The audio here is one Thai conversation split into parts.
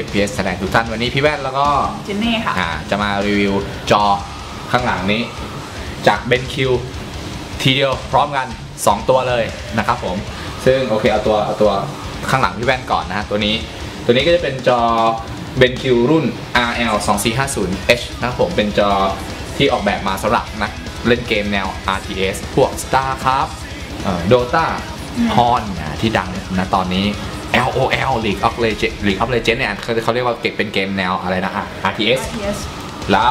าว FPS แสดงทุกท่านวันนี้พี่แว่นแล้วก็จินนี่ค่ะ อ่าจะมารีวิวจอข้างหลังนี้ จากเบนคิวทีเดียวพร้อมกัน 2 ตัวเลยนะครับผม ซึ่งโอเคเอาตัวเอาตัวข้างหลังพี่แว่นก่อนนะฮะตัวนี้ ตัวนี้ก็จะเป็นจอเบนคิวรุ่น RL 2450H นะครับผมเป็นจอที่ออกแบบมาสำหรับนักเล่นเกมแนว RTS พวก StarCraft โดตาอืมฮอนที่ดังนะตอนนี้ LOL League of Legends League of Legends เนี่ยเขาเขาเรียกว่าเก็บเป็นเกมแนวอะไรนะอะ RTS RTS แล้ว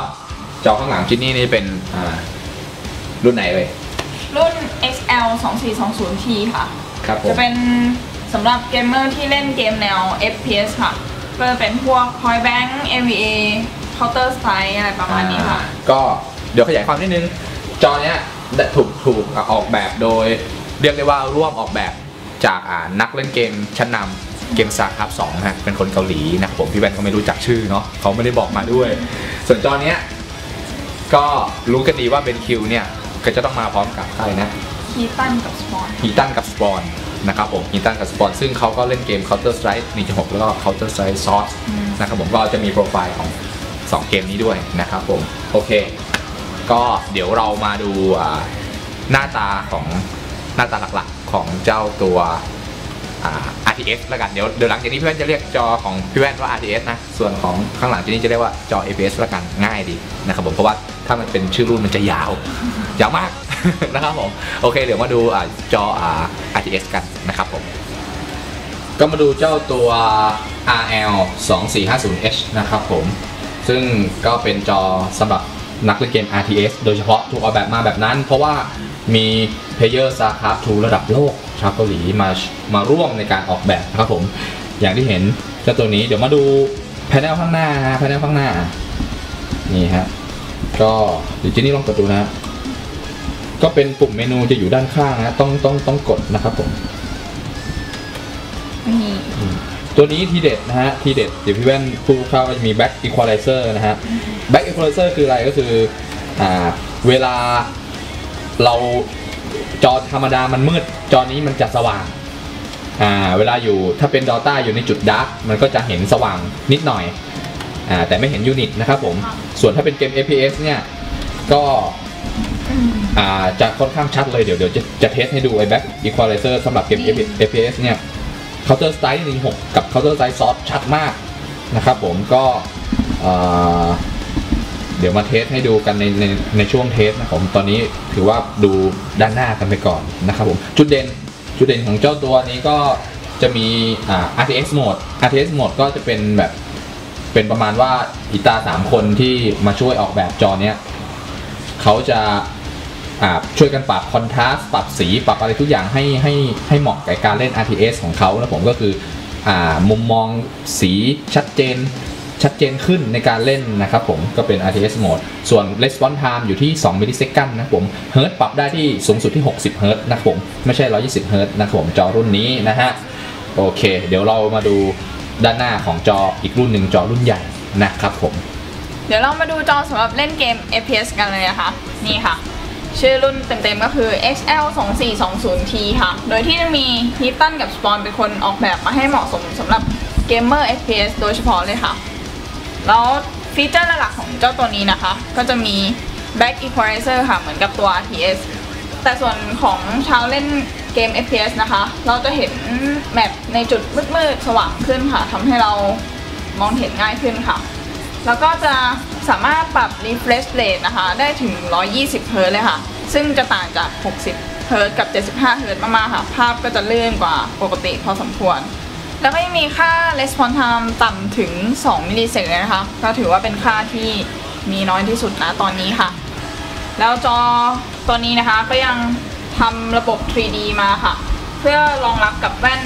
จอข้างหลังจินนี่นี่เป็นอ่ารุ่นไหนเลย รุ่น XL 2420T ค่ะครับผจะมเป็นสำหรับเกมเมอร์ที่เล่นเกมแนว FPS ค่ะก็จะเป็นพวก Point Bank AVA Counter Strike อะไรประมาณนี้ค่ะอ่าก็เดี๋ยวขยายความนิดนึง จอเนี้ยได้ถูกถูกออกแบบโดย เรียกได้ว่าร่วมออกแบบ จากอ่านักเล่นเกมชั้นนำเกมซาครับสองฮะเป็นคนเกาหลีนะครับผมพี่แว่นก็ไม่รู้จักชื่อเนาะเขาไม่ได้บอกมาด้วย ส่วนจอเนี้ยก็รู้กันดีว่าเบนคิวเนี่ยก็จะต้องมาพร้อมกับอะไรนะคีตันกับสปอนฮีตันกับสปอนนะครับผมฮีตันกับสปอนซึ่งเขาก็เล่นเกม Counter Strike 1.6 แล้วก็ Counter Strike Source นะครับผมก็จะมีโปรไฟล์ของ 2 เกมนี้ด้วยนะครับผม โอเค ก็เดี๋ยวเรามาดูอ่าหน้าตาของหน้าตาหลักๆ ของเจ้าตัว RTS แล้วกันเดี๋ยวเดี๋ยวหลังจากนี้พี่แว่นจะเรียกจอของพี่แว่นว่า RTS นะ ส่วนของข้างหลังที่นี่จะเรียกว่าจอ APS แล้วกันง่ายดีนะครับผมเพราะว่าถ้ามันเป็นชื่อรุ่นมันจะยาวยาวมากนะครับผมโอเคเดี๋ยวมาดูอจอ RTS กันนะครับผมก็มาดูเจ้าตัว RL 2450H นะครับผม ซึ่งก็เป็นจอสำหรับ นักเล่นเกม RTS โดยเฉพาะถูกออกแบบมาแบบนั้น เพราะว่ามีเพลเยอร์ StarCraft 2ระดับโลก ชาวเกาหลีมามาร่วมในการออกแบบนะครับผม อย่างที่เห็นเจ้าตัวนี้เดี๋ยวมาดูแผนข้างหน้าฮะแผนข้างหน้า นี่ฮะก็เดี๋ยวเจนี่ลองกดดูนะ ก็เป็นปุ่มเมนูจะอยู่ด้านข้างนะต้องต้องต้องกดนะครับผม ตัวนี้ทีเด็ดนะฮะทีเด็ดเดี๋ยวพี่แว่นพูดคร่าวๆว่าจะมี back equalizer นะฮะ back equalizer คืออะไรก็คืออ่าเวลาเราจอธรรมดามันมืด จอนี้มันจะสว่างอ่าเวลาอยู่ถ้าเป็น Dota อยู่ในจุดดาร์กมันก็จะเห็นสว่างนิดหน่อยอ่าแต่ไม่เห็นยูนิตนะครับผมส่วนถ้าเป็นเกม FPS เนี่ยก็อ่าจะค่อนข้างชัดเลยเดี๋ยวเดี๋ยวจะจะเทสให้ดูไอ้ back equalizer สำหรับเกม FPS เนี่ย Counter Strike 1.6 กับ Counter Strike Source ชัดมากนะครับผมก็เดี๋ยวมาเทสให้ดูกันในในในช่วงเทสนะครับผมตอนนี้ถือว่าดูด้านหน้ากันไปก่อนนะครับผมจุดเด่นจุดเด่นของเจ้าตัวนี้ก็จะมีอ่า RTS mode RTS mode ก็จะเป็นแบบเป็นประมาณว่าอีตาสามคนที่มาช่วยออกแบบจอเนี้ยเขาจะ ช่วยกันปรับคอนทราสต์ปรับสีปรับอะไรทุกอย่างให้ให้ให้เหมาะกับการเล่น RTS ของเขาแล้วผมก็คืออมุมมองสีชัดเจนชัดเจนขึ้นในการเล่นนะครับผมก็เป็น RTS mode ส่วน response time อยู่ที่2มิลลิเซคันนะผมเฮิร์ตปรับได้ที่สูงสุดที่ 60เฮิร์ตนะครับผมไม่ใช่ 120เฮิร์ตนะครับผมจอรุ่นนี้นะฮะโอเค เดี๋ยวเรามาดูด้านหน้าของจออีกรุ่นหนึ่งจอรุ่นใหญ่นะครับผม เดี๋ยวเรามาดูจอสำหรับเล่นเกม FPS กันเลยนะคะนี่ค่ะ ชื่อรุ่นเต็มๆก็คือ XL 2420T ค่ะ โดยที่จะมีฮีตันกับสปอนเป็นคนออกแบบมาให้เหมาะสมสำหรับเกมเมอร์ FPS โดยเฉพาะเลยค่ะ แล้วฟีเจอร์หลักของเจ้าตัวนี้นะคะ ก็จะมี back equalizer ค่ะ เหมือนกับตัว RTS แต่ส่วนของชาวเล่นเกม FPS นะคะ เราจะเห็นแมปในจุดมืดๆ สว่างขึ้นค่ะทำให้เรามองเห็นง่ายขึ้นค่ะ แล้วก็จะ สามารถปรับ refresh rate นะคะ ได้ถึง 120เฮิร์ตเลยค่ะ ซึ่งจะต่างจาก 60เฮิร์ตกับ 75เฮิร์ตมากๆค่ะ ภาพก็จะเลื่อนกว่าปกติพอสมควร แล้วก็ยังมีค่า response time ต่ำถึง 2 มิลลิเซกเลยนะคะ ก็ถือว่าเป็นค่าที่มีน้อยที่สุดนะตอนนี้ค่ะ แล้วจอตัวนี้นะคะก็ยังทำระบบ 3D มาค่ะ เพื่อรองรับกับแว่น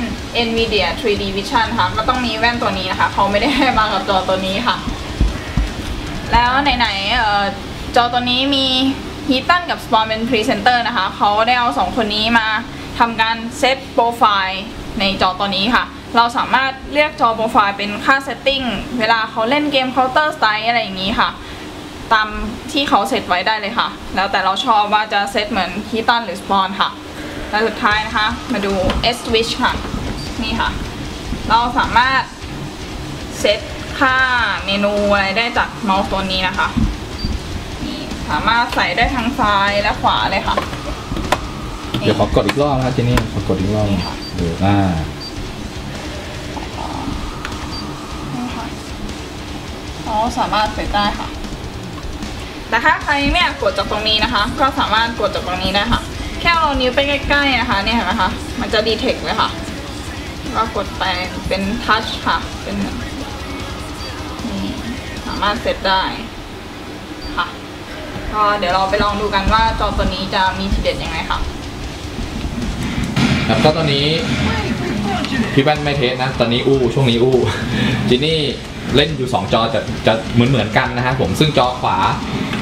NVIDIA 3D Vision ค่ะก็ต้องมีแว่นตัวนี้นะคะ เขาไม่ได้ให้มากับจอตัวนี้ค่ะ แล้วไหนๆเอ่อจอตัวนี้มีฮีตันกับสปอนเป็นพรีเซนเตอร์นะคะเขาได้เอาสองคนนี้มาทำการเซตโปรไฟล์ในจอตัวนี้ค่ะ เราสามารถเลือกจอโปรไฟล์เป็นค่าเซตติ้งเวลาเขาเล่นเกม Counter Strike อะไรอย่างนี้ค่ะ ตามที่เขาเซตไว้ได้เลยค่ะ แล้วแต่เราชอบว่าจะเซตเหมือนฮีตันหรือสปอนค่ะ และสุดท้ายนะคะ มาดู S Switch ค่ะ นี่ค่ะ เราสามารถเซต ค่าเมนูอะไรได้จากเมาส์ตัวนี้นะคะนี่สามารถใส่ได้ทั้งซ้ายและขวาเลยค่ะ เดี๋ยวขอกดอีกรอบนะครับเจนี่ขอกดอีกรอบนี่ค่ะ เดี๋ยวอ่านี่ค่ะอ๋อสามารถเซตได้ค่ะ แต่ถ้าใครไม่อยากกดจากตรงนี้นะคะ ก็สามารถกดจากตรงนี้ได้ค่ะ แค่เอานิ้วไปใกล้ๆนะคะเนี่ยเห็นไหมคะมันจะดีเทคเลยค่ะ ก็กดไปเป็นทัชค่ะ เป็นนี่สามารถเซตได้ค่ะก็เดี๋ยวเราไปลองดูกันว่าจอตัวนี้จะมีทีเด็ดยังไงค่ะครับก็ตอนนี้พี่แว่นไม่เทสนะ ตอนนี้อู้ช่วงนี้อู้จินนี่เล่นอยู่ 2 จอจะจะเหมือนเหมือนกันนะฮะผมซึ่งจอขวา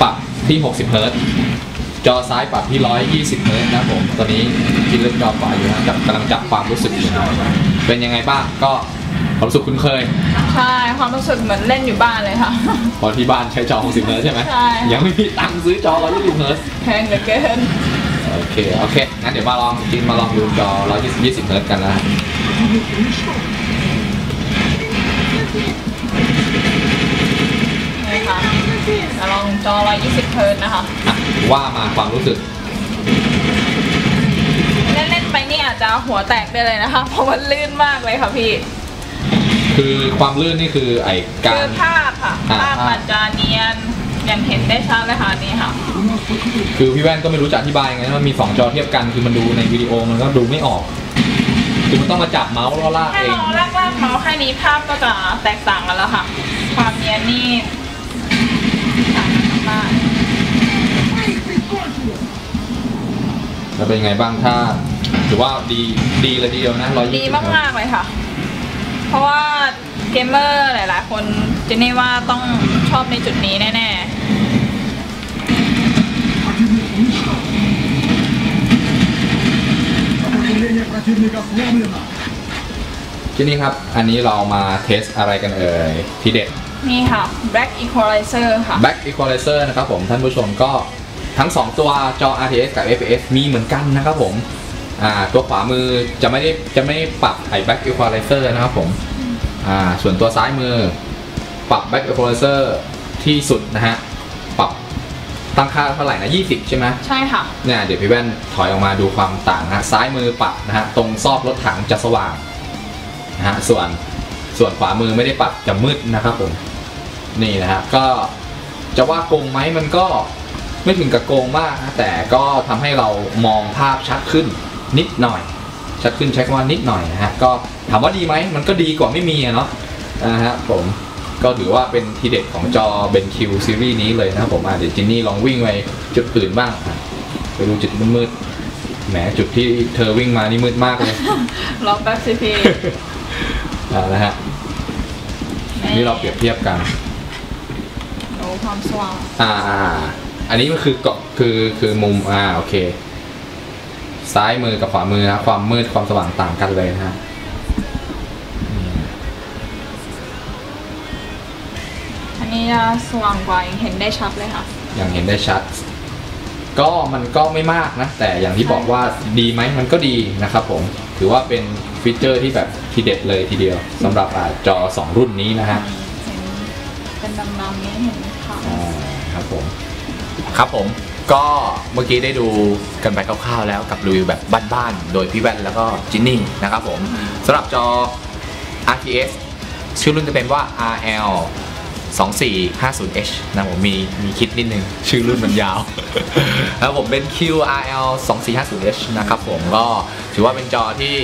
ปรับที่ 60เฮิร์ตจอซ้ายปรับที่ 120เฮิร์ตนะครับผมตอนนี้จินเล่นจอขวาอยู่นะจับกำลังจับความรู้สึกอยู่เป็นยังไงบ้างก็ ความรู้สึกคุ้นเคย ใช่ความรู้สึกเหมือนเล่นอยู่บ้านเลยค่ะเพอที่บ้านใช้จอ60เฮิร์ตซ์ใช่ไหมใช่ ยังไม่มีตังค์ซื้อจอ120เฮิร์ตซ์แพงเหลือเกินโอเค โอเค งั้นเดี๋ยวมาลองจินมาลองดูจอ120เฮิร์ตซ์กันนะนี่ค่ะจะลองจอ 120 เฮิร์ตซ์นะคะ อะว่ามาความรู้สึก เล่นๆไปนี่อาจจะหัวแตกได้เลยนะคะ เพราะมันลื่นมากเลยค่ะพี่ คือความลื่นนี่คือไอ้กาคืร อภาพค่ะอ่า ภาพมันจะเนียนอย่างเห็นได้ชัดเลยค่ะนี่ค่ะ คือพี่แว่นก็ไม่รู้จะอธิบายยังไงนะมันมีสองจอเทียบกันคือมันดูในวิดีโอมันก็ดูไม่ออก คือมันต้องมาจับเมาส์แล้วลากแค่เอง เราลากลากเมาส์แค่นี้ภาพก็จะแตกต่างกันแล้วค่ะ ความเนียนนี่ต่างกันมากแล้วเป็นยังไงบ้างถ้าถือว่าดีดีเลยทีเดียวนะร้อยดียี่สิบมากๆเลยค่ะ เพราะว่าเกมเมอร์หลายๆ คนเจนนี่ว่าต้องชอบในจุดนี้แน่ที่นี่ครับ อันนี้เรามาเทสอะไรกันเอ่ยทีเด็ด ๆ นี่ค่ะ Black Equalizer ค่ะ Back Equalizer นะครับผมท่านผู้ชมก็ทั้ง 2 ตัวจอ RTS กับ FPS มีเหมือนกันนะครับผม อ่าตัวขวามือจะไม่ได้จะไม่ได้ปรับไอ้ Back Equalizer นะครับผมอ่าส่วนตัวซ้ายมือ ปรับ Back Equalizer ที่สุดนะฮะปรับตั้งค่าเท่าไหร่นะ20 ใช่ไหมใช่ค่ะเนี่ยเดี๋ยวพี่แว่นถอยออกมาดูความต่างนะฮะซ้ายมือปรับนะฮะตรงซอกรถถังจะสว่างนะฮะส่วนส่วนขวามือไม่ได้ปรับจะมืดนะครับผมนี่นะฮะก็จะว่าโกงไหมมันก็ไม่ถึงกับโกงมากนะแต่ก็ทำให้เรามองภาพชัดขึ้น นิดหน่อย ชัดขึ้นใช้คำว่านิดหน่อยนะฮะ ก็ถามว่าดีไหม มันก็ดีกว่าไม่มีอะเนาะนะฮะผมก็ถือว่าเป็นทีเด็ดของจอ BenQ ซีรีส์นี้เลยนะครับผมอะเดี๋ยวจินนี่ลองวิ่งไปจุดอื่นบ้างอะไปดูจุดมืดๆแหมจุดที่เธอวิ่งมานี่มืดมากเลยลองแป๊บสิพี่อ่านะฮะนี่เราเปรียบเทียบกันดูความสว่างอ่าอ่าอันนี้มันคือเกาะคือคือมุมอ่าโอเค ซ้ายมือกับขวามือนะความมืดความสว่างต่างกันเลยนะฮะอืมอันนี้จะสว่างกว่ายังเห็นได้ชัดเลยค่ะ อย่างเห็นได้ชัด ก็มันก็ไม่มากนะ แต่อย่างที่บอกว่าดีไหมมันก็ดีนะครับผม ถือว่าเป็นฟีเจอร์ที่แบบทีเด็ดเลยทีเดียวสำหรับอ่าจอ 2 รุ่นนี้นะฮะเห็นเป็นดำๆนี้เห็นค่ะอ่าครับผม ครับผม ก็เมื่อกี้ได้ดูกันไปคร่าวๆแล้วกับรีวิวแบบบ้านๆ โดยพี่แว่นแล้วก็จินนี่นะครับผมสำหรับจอ RTS ชื่อรุ่นจะเป็นว่า RL 2450H นะผมมีมีคิดนิดนึง ชื่อรุ่นมันยาวแล้วผมเป็น QRL 2450H นะครับผมก็ถือว่าเป็นจอที่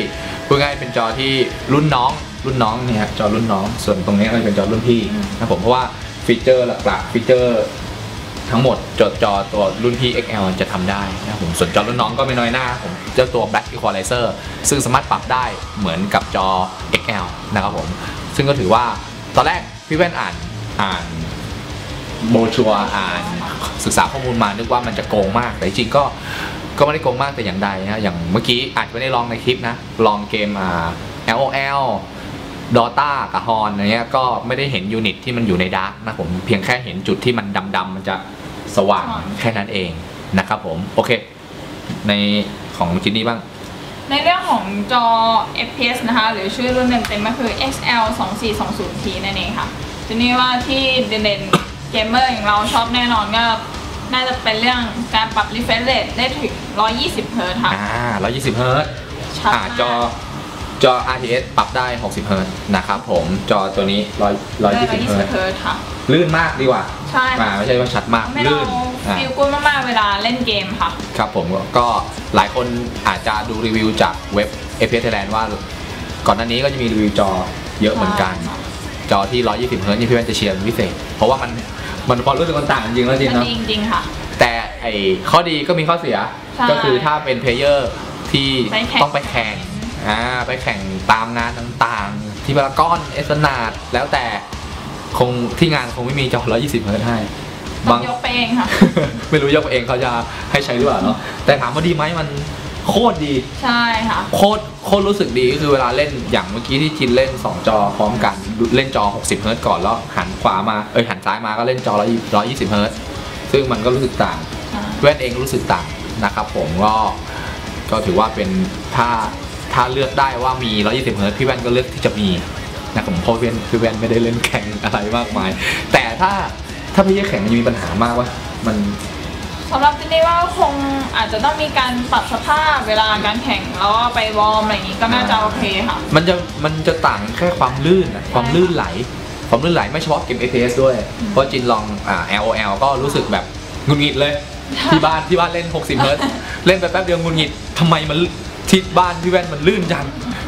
พูดง่ายๆเป็นจอที่รุ่นน้องรุ่นน้องเนี่ยจอรุ่นน้องส่วนตรงนี้ก็เป็นจอรุ่นพี่นะผมเพราะว่าฟีเจอร์หลักๆฟีเจอร์ ทั้งหมดจอจอตัวรุ่นพี่ XL จะทำได้นะครับผมส่วนจอรุ่นน้องก็ไม่น้อยหน้าผมเจ้าตัว Black Equalizer ซึ่งสามารถปรับได้เหมือนกับจอ XL นะครับผม ซึ่งก็ถือว่าตอนแรกพี่แว่นอ่านอ่านโบชัวอ่านศึกษาข้อมูลมานึกว่ามันจะโกงมาก แต่จริงก็ก็ไม่ได้โกงมากแต่อย่างใดนะอย่างเมื่อกี้อาจจะไม่ได้ลองในคลิปนะ ลองเกมอ่า LOL ดอต้ากับฮอนอะไรเงี้ยก็ไม่ได้เห็นยูนิตที่มันอยู่ในดาร์กนะผมเพียงแค่เห็นจุดที่มันดำๆมันจะสว่างสว่างแค่นั้นเองนะครับผม โอเค ในของจินนี่บ้าง ในเรื่องของจอ FPS นะคะ หรือชื่อรุ่นเต็มๆก็คือ XL 2420T นั่นเองค่ะทีนี้ว่าที่เด่นๆเกมเมอร์อย่างเราชอบแน่นอนก็น่าจะเป็นเรื่องการปรับ refresh rate ได้ถึง 120 Hz ค่ะ อ่า 120 เฮิร์ตซ์ชัดอ่ามากจอ จอ RTS ปรับได้ 60 เฮิร์ตซ์นะครับผม จอตัวนี้ 100ได้120 เฮิร์ต120ซ์ Hz ค่ะ ลื่นมากดีกว่า ใช่อ่าค่ะไม่ใช่ว่าชัดมากไม่เราลื่นอ่าฟีลกูดมากๆ เวลาเล่นเกมค่ะ ครับผม ก็หลายคนอาจจะดูรีวิวจากเว็บ FPS Thailand ว่า ก่อนหน้านี้ก็จะมีรีวิวจอเยอะเหมือนกันใช่ค่ะจอที่ 120 เฮิร์ตซ์นี่พี่แว่นจะเชียร์เป็นพิเศษ เพราะว่ามัน มันความรู้สึกมันต่างจริงแล้วจริงมันเนาะดีจริงๆค่ะ แต่ไอข้อดีก็มีข้อเสียใช่ก็คือถ้าเป็นเพลเยอร์ที่ไปแข่งต้องไปแข่ง อ่าไปแข่งตามงานต่างๆ ที่พารากอนเอสนาดแล้วแต่คงที่งานคงไม่มีจอ 120เฮิร์ตซ์ให้ต้บาองงยกไปเองค่ะ ไม่รู้ยกเองเขาจะให้ใช้หรือเปล่าเนาะแต่ถามว่าดีไหมมันโคตรดี ใช่ค่ะ โคตรโคตรรู้สึกดีก็คือเวลาเล่นอย่างเมื่อกี้ที่จินเล่น 2 จอพร้อมกันเล่นจอ 60เฮิร์ตซ์ก่อนแล้วหันขวามาเอ้ยหันซ้ายมาก็เล่นจอ 120เฮิร์ตซ์ซึ่งมันก็รู้สึกต่างแว่นเองก็รู้สึกต่างนะครับผมก็ก็ถือว่าเป็นถ้า ถ้าเลือกได้ว่ามี 120เฮิร์ตซ์พี่แว่นก็เลือกที่จะมีนะครับผมเพราะพี่แว่นพี่แว่นไม่ได้เล่นแข่งอะไรมากมาย แต่ถ้าถ้าพี่จะแข่งมันจะมีปัญหามากว่ามันสำหรับเจนนี่ว่าคงอาจจะต้องมีการปรับสภาพเวลาการแข่งแล้วก็ไปวอร์มอะไรอย่างนี้ก็น่าจะโอเคค่ะ มันจะมันจะต่างแค่ความลื่นอะความลื่นไหล ความลื่นไหลไม่เฉพาะเกม FPS ด้วย เพราะจินลองอ่า LOL ก็รู้สึกแบบหงุดหงิดเลย ที่บ้านที่บ้านเล่น 60 เฮิร์ตซ์เล่นไปแป๊บเดียวหงุดหงิดทำไมมัน ที่บ้านพี่แว่นมันลื่นจัง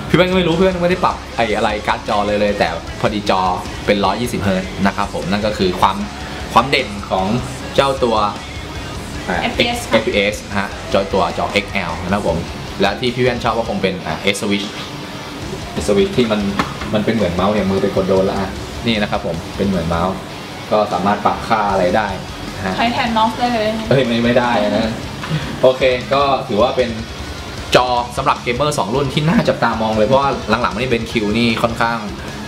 พี่แว่นก็ไม่รู้พี่แว่นไม่ได้ปรับไอ้อะไรการ์ดจอเลยเลย แต่พอดีจอเป็น 120เฮิร์ตซ์นะครับผมนั่นก็คือความความเด่นของเจ้าตัวอ่า FPS ค่ะ FPS ฮะจอตัวจอ XL นะครับผม และที่พี่แว่นชอบก็คงเป็นอ่า S Switch สวิตช์ที่มันมันเป็นเหมือนเมาส์อย่างมือไปกดโดนแล้วอะนี่นะครับผมเป็นเหมือนเมาส์ ก็สามารถปรับค่าอะไรได้นะฮะใช้แทนน็อกได้เลย เอ้ยไม่ไม่ได้นะ โอเคก็ถือว่าเป็น จอสำหรับเกมเมอร์2รุ่นที่น่าจับตามองเลย เพราะว่าหลังๆมานี่เบนคิวนี่ค่อนข้าง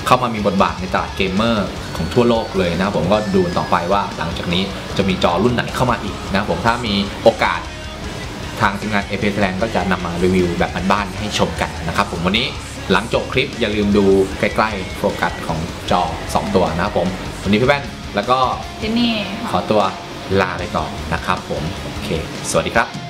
เข้ามามีบทบาทในตลาดเกมเมอร์ของทั่วโลกเลยนะครับผมก็ดูต่อไปว่าหลังจากนี้จะมีจอรุ่นไหนเข้ามาอีกนะครับผมถ้ามีโอกาสทางทีมงาน a p s Land ก็จะนำมารีวิวแบบบ้านๆให้ชมกันนะครับผมวันนี้หลังจบคลิปอย่าลืมดูใกล้ๆโฟกัสของจอ 2 ตัวนะครับผมวันนี้พี่แว่นแล้วก็เจนนี่ขค่ะอตัวลาไปก่อนนะครับผมโอเค สวัสดีครับ